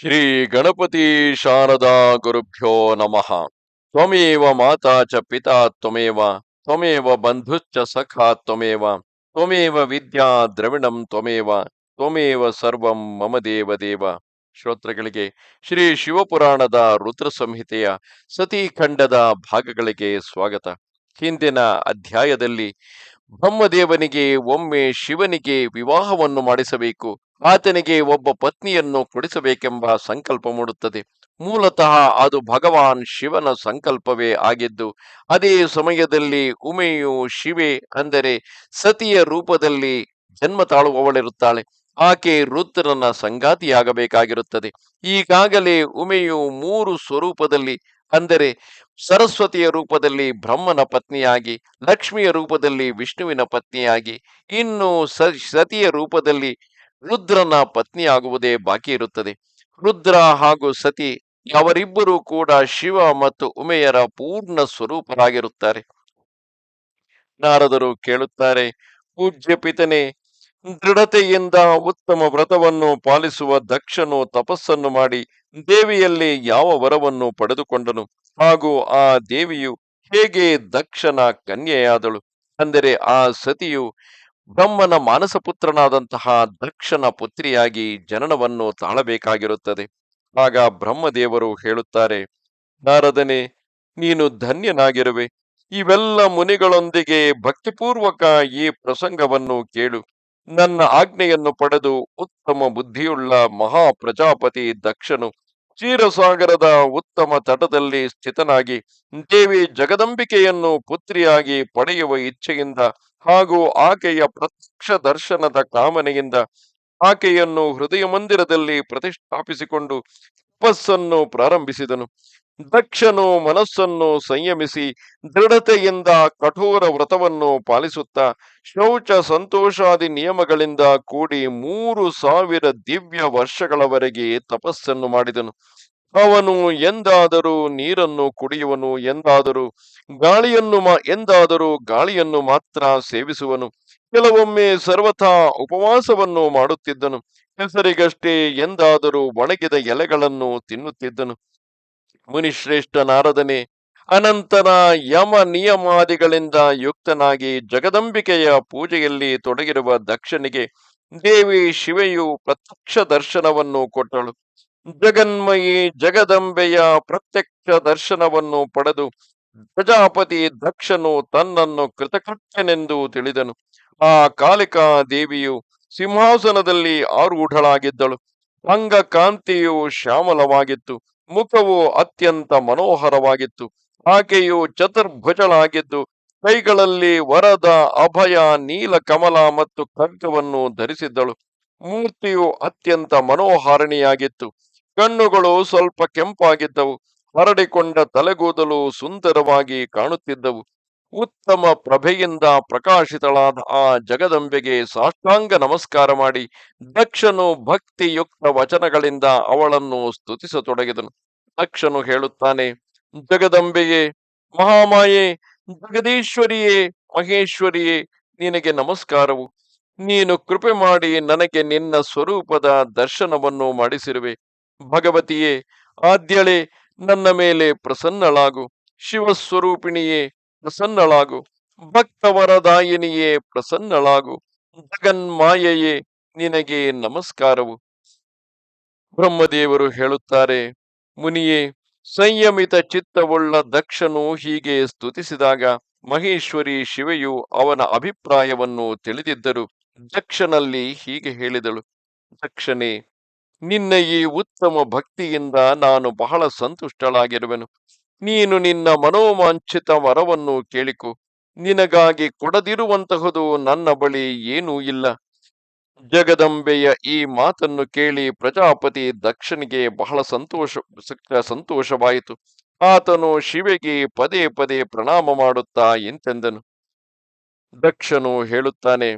ಶ್ರೀ ಗಣಪತಿ ಶಾರದಾ ಗುರುಭ್ಯೋ ನಮಃ. ತ್ವಮೇವ ಮಾತಾ ಚ ಪಿತಾ ತ್ವಮೇವ ತ್ವಮೇವ ಬಂಧುಶ್ಚ ಸಖಾ ತ್ವಮೇವ ತ್ವಮೇವ ವಿದ್ಯಾ ದ್ರವಿಣಂ ತ್ವಮೇವ ತ್ವಮೇವ ಸರ್ವಂ ಮಮ ದೇವ ದೇವ. ಶ್ರೋತ್ರಗಳಿಗೆ ಶ್ರೀ ಶಿವಪುರಾಣದ ರುದ್ರ ಸಂಹಿತೆಯ ಸತೀಖಂಡದ ಭಾಗಗಳಿಗೆ ಸ್ವಾಗತ. ಹಿಂದಿನ ಅಧ್ಯಾಯದಲ್ಲಿ ಬ್ರಹ್ಮದೇವನಿಗೆ ಒಮ್ಮೆ ಶಿವನಿಗೆ ವಿವಾಹವನ್ನು ಮಾಡಿಸಬೇಕು. ಆತನಿಗೆ ಒಬ್ಬ ಪತ್ನಿಯನ್ನು ಕೊಡಿಸಬೇಕೆಂಬ ಸಂಕಲ್ಪ ಮೂಡುತ್ತದೆ. ಮೂಲತಃ ಅದು ಭಗವಾನ್ ಶಿವನ ಸಂಕಲ್ಪವೇ ಆಗಿದ್ದು, ಅದೇ ಸಮಯದಲ್ಲಿ ಉಮೆಯು ಶಿವೆ ಅಂದರೆ ಸತಿಯ ರೂಪದಲ್ಲಿ ಜನ್ಮ ತಾಳುವವಳಿರುತ್ತಾಳೆ. ಆಕೆ ರುದ್ರನ ಸಂಗಾತಿಯಾಗಬೇಕಾಗಿರುತ್ತದೆ. ಈಗಾಗಲೇ ಉಮೆಯು ಮೂರು ಸ್ವರೂಪದಲ್ಲಿ ಅಂದರೆ ಸರಸ್ವತಿಯ ರೂಪದಲ್ಲಿ ಬ್ರಹ್ಮನ ಪತ್ನಿಯಾಗಿ, ಲಕ್ಷ್ಮಿಯ ರೂಪದಲ್ಲಿ ವಿಷ್ಣುವಿನ ಪತ್ನಿಯಾಗಿ, ಇನ್ನು ಸತಿಯ ರೂಪದಲ್ಲಿ ರುದ್ರನ ಪತ್ನಿಯಾಗುವುದೇ ಬಾಕಿ ಇರುತ್ತದೆ. ರುದ್ರ ಹಾಗೂ ಸತಿ ಅವರಿಬ್ಬರೂ ಕೂಡ ಶಿವ ಮತ್ತು ಉಮೆಯರ ಪೂರ್ಣ ಸ್ವರೂಪರಾಗಿರುತ್ತಾರೆ. ನಾರದರು ಕೇಳುತ್ತಾರೆ, ಪೂಜ್ಯ ಪಿತನೆ, ದೃಢತೆಯಿಂದ ಉತ್ತಮ ವ್ರತವನ್ನು ಪಾಲಿಸುವ ದಕ್ಷನು ತಪಸ್ಸನ್ನು ಮಾಡಿ ದೇವಿಯಲ್ಲಿ ಯಾವ ವರವನ್ನು ಪಡೆದುಕೊಂಡನು? ಹಾಗೂ ಆ ದೇವಿಯು ಹೇಗೆ ದಕ್ಷನ ಕನ್ಯೆಯಾದಳು? ಅಂದರೆ ಆ ಸತಿಯು ಬ್ರಹ್ಮನ ಮಾನಸಪುತ್ರನಾದಂತಹ ದಕ್ಷನ ಪುತ್ರಿಯಾಗಿ ಜನನವನ್ನು ತಾಳಬೇಕಾಗಿರುತ್ತದೆ. ಆಗ ಬ್ರಹ್ಮದೇವರು ಹೇಳುತ್ತಾರೆ, ನಾರದನೆ, ನೀನು ಧನ್ಯನಾಗಿರುವೆ. ಇವೆಲ್ಲ ಮುನಿಗಳೊಂದಿಗೆ ಭಕ್ತಿಪೂರ್ವಕ ಈ ಪ್ರಸಂಗವನ್ನು ಕೇಳು. ನನ್ನ ಆಜ್ಞೆಯನ್ನು ಪಡೆದು ಉತ್ತಮ ಬುದ್ಧಿಯುಳ್ಳ ಮಹಾ ಪ್ರಜಾಪತಿ ದಕ್ಷನು ಕ್ಷೀರಸಾಗರದ ಉತ್ತಮ ತಟದಲ್ಲಿ ಸ್ಥಿತನಾಗಿ ದೇವಿ ಜಗದಂಬಿಕೆಯನ್ನು ಪುತ್ರಿಯಾಗಿ ಪಡೆಯುವ ಇಚ್ಛೆಯಿಂದ ಹಾಗೂ ಆಕೆಯ ಪ್ರತ್ಯಕ್ಷ ದರ್ಶನದ ಕಾಮನೆಯಿಂದ ಆಕೆಯನ್ನು ಹೃದಯ ಮಂದಿರದಲ್ಲಿ ಪ್ರತಿಷ್ಠಾಪಿಸಿಕೊಂಡು ತಪಸ್ಸನ್ನು ಪ್ರಾರಂಭಿಸಿದನು. ದಕ್ಷನು ಮನಸ್ಸನ್ನು ಸಂಯಮಿಸಿ ದೃಢತೆಯಿಂದ ಕಠೋರ ವ್ರತವನ್ನು ಪಾಲಿಸುತ್ತಾ ಶೌಚ ಸಂತೋಷಾದಿ ನಿಯಮಗಳಿಂದ ಕೂಡಿ ಮೂರು ಸಾವಿರ ದಿವ್ಯ ವರ್ಷಗಳವರೆಗೆ ತಪಸ್ಸನ್ನು ಮಾಡಿದನು. ಅವನು ಎಂದಾದರೂ ನೀರನ್ನು ಕುಡಿಯುವನು, ಎಂದಾದರೂ ಗಾಳಿಯನ್ನು ಮಾ, ಎಂದಾದರೂ ಗಾಳಿಯನ್ನು ಮಾತ್ರ ಸೇವಿಸುವನು. ಕೆಲವೊಮ್ಮೆ ಸರ್ವಥಾ ಉಪವಾಸವನ್ನು ಮಾಡುತ್ತಿದ್ದನು. ಹೆಸರಿಗಷ್ಟೇ ಎಂದಾದರೂ ಒಣಗಿದ ಎಲೆಗಳನ್ನು ತಿನ್ನುತ್ತಿದ್ದನು. ಮುನಿಶ್ರೇಷ್ಠ ನಾರದನೆ ಅನಂತರ ಯಮ ನಿಯಮಾದಿಗಳಿಂದ ಯುಕ್ತನಾಗಿ ಜಗದಂಬಿಕೆಯ ಪೂಜೆಯಲ್ಲಿ ತೊಡಗಿರುವ ದಕ್ಷನಿಗೆ ದೇವಿ ಶಿವೆಯು ಪ್ರತ್ಯಕ್ಷ ದರ್ಶನವನ್ನು ಕೊಟ್ಟಳು. ಜಗನ್ಮಯಿ ಜಗದಂಬೆಯ ಪ್ರತ್ಯಕ್ಷ ದರ್ಶನವನ್ನು ಪಡೆದು ಪ್ರಜಾಪತಿ ದಕ್ಷನು ತನ್ನನ್ನು ಕೃತಕೃತ್ಯನೆಂದು ತಿಳಿದನು. ಆ ಕಾಲಿಕಾ ದೇವಿಯು ಸಿಂಹಾಸನದಲ್ಲಿ ಆರೂಢಳಾಗಿದ್ದಳು. ಅಂಗ ಕಾಂತಿಯು ಶ್ಯಾಮಲವಾಗಿತ್ತು. ಮುಖವು ಅತ್ಯಂತ ಮನೋಹರವಾಗಿತ್ತು. ಆಕೆಯು ಚತುರ್ಭುಜಳಾಗಿದ್ದು, ಕೈಗಳಲ್ಲಿ ವರದ ಅಭಯ, ನೀಲ ಕಮಲ ಮತ್ತು ಖಡ್ಗವನ್ನು ಧರಿಸಿದ್ದಳು. ಮೂರ್ತಿಯು ಅತ್ಯಂತ ಮನೋಹಾರಿಣಿಯಾಗಿತ್ತು. ಕಣ್ಣುಗಳು ಸ್ವಲ್ಪ ಕೆಂಪಾಗಿದ್ದವು. ಹರಡಿಕೊಂಡ ತಲೆಗೂದಲು ಸುಂದರವಾಗಿ ಕಾಣುತ್ತಿದ್ದವು. ಉತ್ತಮ ಪ್ರಭೆಯಿಂದ ಪ್ರಕಾಶಿತಳಾದ ಆ ಜಗದಂಬೆಗೆ ಸಾಷ್ಟಾಂಗ ನಮಸ್ಕಾರ ಮಾಡಿ ದಕ್ಷನು ಭಕ್ತಿಯುಕ್ತ ವಚನಗಳಿಂದ ಅವಳನ್ನು ಸ್ತುತಿಸತೊಡಗಿದನು. ದಕ್ಷನು ಹೇಳುತ್ತಾನೆ, ಜಗದಂಬೆಯೇ, ಮಹಾಮಾಯೆ, ಜಗದೀಶ್ವರಿಯೇ, ಮಹೇಶ್ವರಿಯೇ, ನಿನಗೆ ನಮಸ್ಕಾರವು. ನೀನು ಕೃಪೆ ಮಾಡಿ ನನಗೆ ನಿನ್ನ ಸ್ವರೂಪದ ದರ್ಶನವನ್ನು ಮಾಡಿಸಿರುವೆ. ಭಗವತಿಯೇ, ಆದ್ಯಳೆ, ನನ್ನ ಮೇಲೆ ಪ್ರಸನ್ನಳಾಗು. ಶಿವಸ್ವರೂಪಿಣಿಯೇ, ಪ್ರಸನ್ನಳಾಗು. ಭಕ್ತವರದಾಯಿನಿಯೇ, ಪ್ರಸನ್ನಳಾಗು. ಜಗನ್ಮಾಯೆಯೇ, ನಿನಗೆ ನಮಸ್ಕಾರವು. ಬ್ರಹ್ಮದೇವರು ಹೇಳುತ್ತಾರೆ, ಮುನಿಯೇ, ಸಂಯಮಿತ ಚಿತ್ತವುಳ್ಳ ದಕ್ಷನು ಹೀಗೆ ಸ್ತುತಿಸಿದಾಗ, ಮಹೇಶ್ವರಿ ಶಿವೆಯು ಅವನ ಅಭಿಪ್ರಾಯವನ್ನು ತಿಳಿದಿದ್ದರು. ದಕ್ಷನಲ್ಲಿ ಹೀಗೆ ಹೇಳಿದಳು, ದಕ್ಷನೇ ನಿನ್ನ ಈ ಉತ್ತಮ ಭಕ್ತಿಯಿಂದ ನಾನು ಬಹಳ ಸಂತುಷ್ಟಳಾಗಿರುವೆನು. ನೀನು ನಿನ್ನ ಮನೋವಾಂಛಿತ ವರವನ್ನು ಕೇಳಿಕೊ. ನಿನಗಾಗಿ ಕೊಡದಿರುವಂತಹುದು ನನ್ನ ಬಳಿ ಏನೂ ಇಲ್ಲ. ಜಗದಂಬೆಯ ಈ ಮಾತನ್ನು ಕೇಳಿ ಪ್ರಜಾಪತಿ ದಕ್ಷನಿಗೆ ಬಹಳ ಸಂತೋಷ ಸಂತೋಷವಾಯಿತು. ಆತನು ಶಿವೆಗೆ ಪದೇ ಪದೇ ಪ್ರಣಾಮ ಮಾಡುತ್ತಾ ಎಂತೆಂದನು. ದಕ್ಷನು ಹೇಳುತ್ತಾನೆ,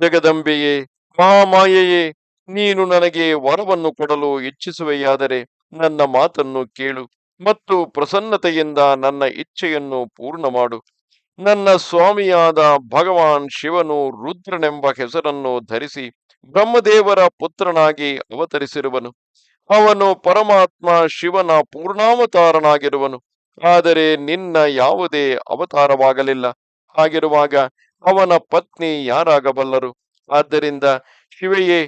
ಜಗದಂಬೆಯೇ, ಮಹಾಮಾಯೆಯೇ ನೀನು ನನಗೆ ವರವನ್ನು ಕೊಡಲು ಇಚ್ಛಿಸುವೆಯಾದರೆ ನನ್ನ ಮಾತನ್ನು ಕೇಳು ಮತ್ತು ಪ್ರಸನ್ನತೆಯಿಂದ ನನ್ನ ಇಚ್ಛೆಯನ್ನು ಪೂರ್ಣ ಮಾಡು ನನ್ನ ಸ್ವಾಮಿಯಾದ ಭಗವಾನ್ ಶಿವನು ರುದ್ರನೆಂಬ ಹೆಸರನ್ನು ಧರಿಸಿ ಬ್ರಹ್ಮದೇವರ ಪುತ್ರನಾಗಿ ಅವತರಿಸಿರುವನು. ಅವನು ಪರಮಾತ್ಮ ಶಿವನ ಪೂರ್ಣಾವತಾರನಾಗಿರುವನು. ಆದರೆ ನಿನ್ನ ಯಾವುದೇ ಅವತಾರವಾಗಲಿಲ್ಲ. ಹಾಗಿರುವಾಗ ಅವನ ಪತ್ನಿ ಯಾರಾಗಬಲ್ಲರು? ಆದ್ದರಿಂದ ಶಿವೆಯೇ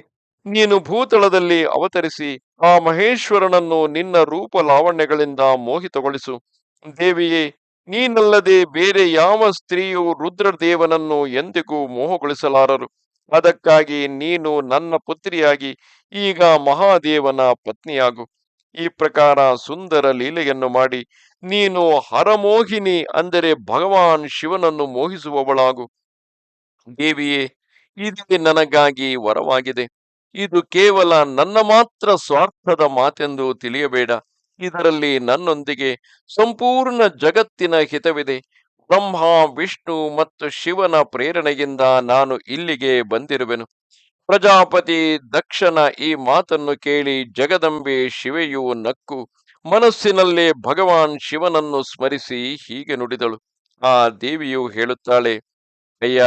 ನೀನು ಭೂತಳದಲ್ಲಿ ಅವತರಿಸಿ ಆ ಮಹೇಶ್ವರನನ್ನು ನಿನ್ನ ರೂಪ ಲಾವಣ್ಯಗಳಿಂದ ಮೋಹಿತಗೊಳಿಸು. ದೇವಿಯೇ, ನೀನಲ್ಲದೆ ಬೇರೆ ಯಾವ ಸ್ತ್ರೀಯು ರುದ್ರದೇವನನ್ನು ಎಂದಿಗೂ ಮೋಹಗೊಳಿಸಲಾರರು. ಅದಕ್ಕಾಗಿ ನೀನು ನನ್ನ ಪುತ್ರಿಯಾಗಿ ಈಗ ಮಹಾದೇವನ ಪತ್ನಿಯಾಗು. ಈ ಪ್ರಕಾರ ಸುಂದರ ಲೀಲೆಯನ್ನು ಮಾಡಿ ನೀನು ಹರಮೋಹಿನಿ ಅಂದರೆ ಭಗವಾನ್ ಶಿವನನ್ನು ಮೋಹಿಸುವವಳಾಗು. ದೇವಿಯೇ, ಇದೇ ನನಗಾಗಿ ವರವಾಗಿದೆ. ಇದು ಕೇವಲ ನನ್ನ ಮಾತ್ರ ಸ್ವಾರ್ಥದ ಮಾತೆಂದು ತಿಳಿಯಬೇಡ. ಇದರಲ್ಲಿ ನನ್ನೊಂದಿಗೆ ಸಂಪೂರ್ಣ ಜಗತ್ತಿನ ಹಿತವಿದೆ. ಬ್ರಹ್ಮ, ವಿಷ್ಣು ಮತ್ತು ಶಿವನ ಪ್ರೇರಣೆಯಿಂದ ನಾನು ಇಲ್ಲಿಗೆ ಬಂದಿರುವೆನು. ಪ್ರಜಾಪತಿ ದಕ್ಷನ ಈ ಮಾತನ್ನು ಕೇಳಿ ಜಗದಂಬೆ ಶಿವೆಯು ನಕ್ಕು. ಮನಸ್ಸಿನಲ್ಲೇ ಭಗವಾನ್ ಶಿವನನ್ನು ಸ್ಮರಿಸಿ ಹೀಗೆ ನುಡಿದಳು. ಆ ದೇವಿಯು ಹೇಳುತ್ತಾಳೆ, ಅಯ್ಯ,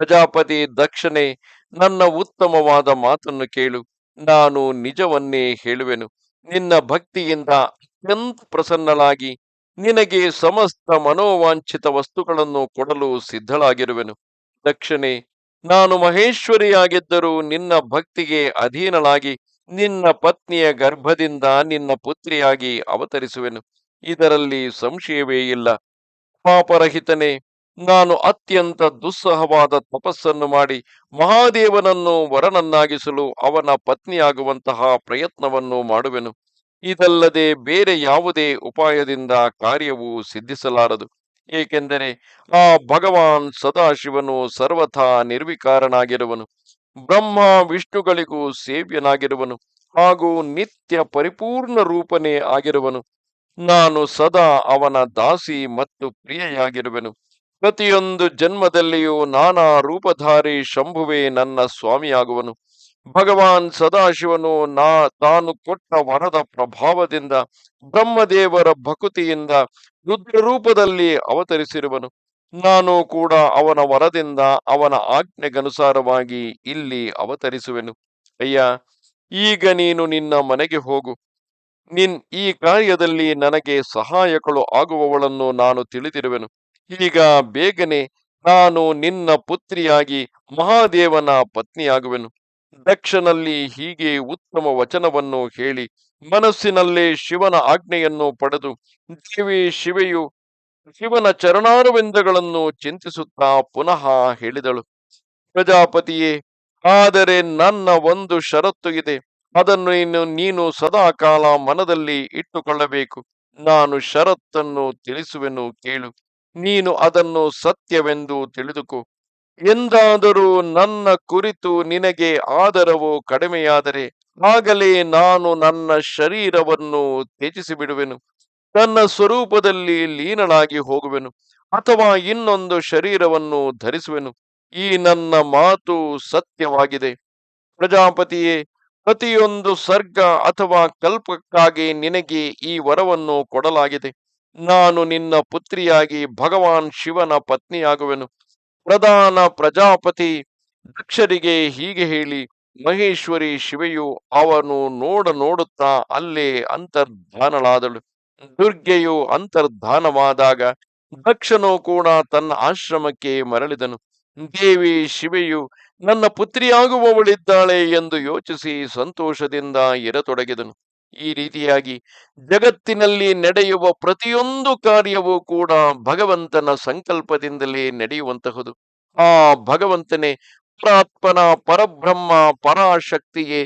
ಪ್ರಜಾಪತಿ ದಕ್ಷನೇ ನನ್ನ ಉತ್ತಮವಾದ ಮಾತನ್ನು ಕೇಳು. ನಾನು ನಿಜವನ್ನೇ ಹೇಳುವೆನು. ನಿನ್ನ ಭಕ್ತಿಯಿಂದ ಅತ್ಯಂತ ಪ್ರಸನ್ನಳಾಗಿ ನಿನಗೆ ಸಮಸ್ತ ಮನೋವಾಂಛಿತ ವಸ್ತುಗಳನ್ನು ಕೊಡಲು ಸಿದ್ಧಳಾಗಿರುವೆನು. ದಕ್ಷಿಣೆ, ನಾನು ಮಹೇಶ್ವರಿಯಾಗಿದ್ದರೂ ನಿನ್ನ ಭಕ್ತಿಗೆ ಅಧೀನಳಾಗಿ ನಿನ್ನ ಪತ್ನಿಯ ಗರ್ಭದಿಂದ ನಿನ್ನ ಪುತ್ರಿಯಾಗಿ ಅವತರಿಸುವೆನು. ಇದರಲ್ಲಿ ಸಂಶಯವೇ ಇಲ್ಲ. ಪಾಪರಹಿತನೇ ನಾನು ಅತ್ಯಂತ ದುಸ್ಸಹವಾದ ತಪಸ್ಸನ್ನು ಮಾಡಿ ಮಹಾದೇವನನ್ನು ವರನನ್ನಾಗಿಸಲು ಅವನ ಪತ್ನಿಯಾಗುವಂತಹ ಪ್ರಯತ್ನವನ್ನು ಮಾಡುವೆನು. ಇದಲ್ಲದೆ ಬೇರೆ ಯಾವುದೇ ಉಪಾಯದಿಂದ ಕಾರ್ಯವು ಸಿದ್ಧಿಸಲಾರದು. ಏಕೆಂದರೆ ಆ ಭಗವಾನ್ ಸದಾಶಿವನು ಸರ್ವಥಾ ನಿರ್ವಿಕಾರನಾಗಿರುವನು. ಬ್ರಹ್ಮ ವಿಷ್ಣುಗಳಿಗೂ ಸೇವ್ಯನಾಗಿರುವನು ಹಾಗೂ ನಿತ್ಯ ಪರಿಪೂರ್ಣ ರೂಪನೇ ಆಗಿರುವನು. ನಾನು ಸದಾ ಅವನ ದಾಸಿ ಮತ್ತು ಪ್ರಿಯೆಯಾಗಿರುವೆನು. ಪ್ರತಿಯೊಂದು ಜನ್ಮದಲ್ಲಿಯೂ ನಾನಾ ರೂಪಧಾರಿ ಶಂಭುವೆ ನನ್ನ ಸ್ವಾಮಿಯಾಗುವನು. ಭಗವಾನ್ ಸದಾಶಿವನು ನಾ, ತಾನು ಕೊಟ್ಟ ವರದ ಪ್ರಭಾವದಿಂದ, ಬ್ರಹ್ಮದೇವರ ಭಕುತಿಯಿಂದ ರುದ್ರ ರೂಪದಲ್ಲಿ ಅವತರಿಸಿರುವನು. ನಾನು ಕೂಡ ಅವನ ವರದಿಂದ, ಅವನ ಆಜ್ಞೆಗನುಸಾರವಾಗಿ ಇಲ್ಲಿ ಅವತರಿಸುವೆನು. ಅಯ್ಯ, ಈಗ ನೀನು ನಿನ್ನ ಮನೆಗೆ ಹೋಗು. ನಿನ್ ಈ ಕಾರ್ಯದಲ್ಲಿ ನನಗೆ ಸಹಾಯಕಳು ಆಗುವವಳನ್ನು ನಾನು ತಿಳಿದಿರುವೆನು. ಈಗ ಬೇಗನೆ ನಾನು ನಿನ್ನ ಪುತ್ರಿಯಾಗಿ ಮಹಾದೇವನ ಪತ್ನಿಯಾಗುವೆನು. ದಕ್ಷನಲ್ಲಿ ಹೀಗೆ ಉತ್ತಮ ವಚನವನ್ನು ಹೇಳಿ ಮನಸ್ಸಿನಲ್ಲೇ ಶಿವನ ಆಜ್ಞೆಯನ್ನು ಪಡೆದು ದೇವಿ ಶಿವೆಯು ಶಿವನ ಚರಣಾರವಿಂದಗಳನ್ನು ಚಿಂತಿಸುತ್ತಾ ಪುನಃ ಹೇಳಿದಳು. ಪ್ರಜಾಪತಿಯೇ, ಆದರೆ ನನ್ನ ಒಂದು ಷರತ್ತು ಇದೆ. ಅದನ್ನು ಇನ್ನು ನೀನು ಸದಾ ಕಾಲ ಮನದಲ್ಲಿ ಇಟ್ಟುಕೊಳ್ಳಬೇಕು. ನಾನು ಷರತ್ತನ್ನು ತಿಳಿಸುವೆನು ಕೇಳು. ನೀನು ಅದನ್ನು ಸತ್ಯವೆಂದು ತಿಳಿದುಕೋ. ಎಂದಾದರೂ ನನ್ನ ಕುರಿತು ನಿನಗೆ ಆದರವು ಕಡಿಮೆಯಾದರೆ ಆಗಲೇ ನಾನು ನನ್ನ ಶರೀರವನ್ನು ತ್ಯಜಿಸಿ ಬಿಡುವೆನು ತನ್ನ ಸ್ವರೂಪದಲ್ಲಿ ಲೀನನಾಗಿ ಹೋಗುವೆನು ಅಥವಾ ಇನ್ನೊಂದು ಶರೀರವನ್ನು ಧರಿಸುವೆನು. ಈ ನನ್ನ ಮಾತು ಸತ್ಯವಾಗಿದೆ. ಪ್ರಜಾಪತಿಯೇ, ಪ್ರತಿಯೊಂದು ಸರ್ಗ ಅಥವಾ ಕಲ್ಪಕ್ಕಾಗಿ ನಿನಗೆ ಈ ವರವನ್ನು ಕೊಡಲಾಗಿದೆ. ನಾನು ನಿನ್ನ ಪುತ್ರಿಯಾಗಿ ಭಗವಾನ್ ಶಿವನ ಪತ್ನಿಯಾಗುವೆನು. ಪ್ರಧಾನ ಪ್ರಜಾಪತಿ ದಕ್ಷರಿಗೆ ಹೀಗೆ ಹೇಳಿ, ಮಹೇಶ್ವರಿ ಶಿವೆಯು ಅವನು ನೋಡ ನೋಡುತ್ತಾ ಅಲ್ಲೇ ಅಂತರ್ಧಾನಳಾದಳು. ದುರ್ಗೆಯು ಅಂತರ್ಧಾನವಾದಾಗ ದಕ್ಷನು ಕೂಡ ತನ್ನ ಆಶ್ರಮಕ್ಕೆ ಮರಳಿದನು. ದೇವಿ ಶಿವೆಯು, ನನ್ನ ಪುತ್ರಿಯಾಗುವವಳಿದ್ದಾಳೆ ಎಂದು ಯೋಚಿಸಿ ಸಂತೋಷದಿಂದ ಇರತೊಡಗಿದನು. ಈ ರೀತಿಯಾಗಿ ಜಗತ್ತಿನಲ್ಲಿ ನಡೆಯುವ ಪ್ರತಿಯೊಂದು ಕಾರ್ಯವೂ ಕೂಡ ಭಗವಂತನ ಸಂಕಲ್ಪದಿಂದಲೇ ನಡೆಯುವಂತಹುದು. ಆ ಭಗವಂತನೇ ಪರಾತ್ಮನ ಪರಬ್ರಹ್ಮ, ಪರಾಶಕ್ತಿಯೇ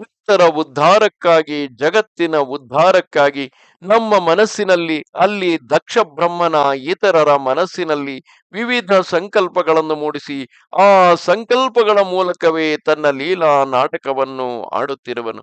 ಭಕ್ತರ ಉದ್ಧಾರಕ್ಕಾಗಿ, ಜಗತ್ತಿನ ಉದ್ಧಾರಕ್ಕಾಗಿ ನಮ್ಮ ಮನಸ್ಸಿನಲ್ಲಿ ಅಲ್ಲಿ ದಕ್ಷ ಬ್ರಹ್ಮನ ಇತರರ ಮನಸ್ಸಿನಲ್ಲಿ ವಿವಿಧ ಸಂಕಲ್ಪಗಳನ್ನು ಮೂಡಿಸಿ, ಆ ಸಂಕಲ್ಪಗಳ ಮೂಲಕವೇ ತನ್ನ ಲೀಲಾ ನಾಟಕವನ್ನು ಆಡುತ್ತಿರುವನು.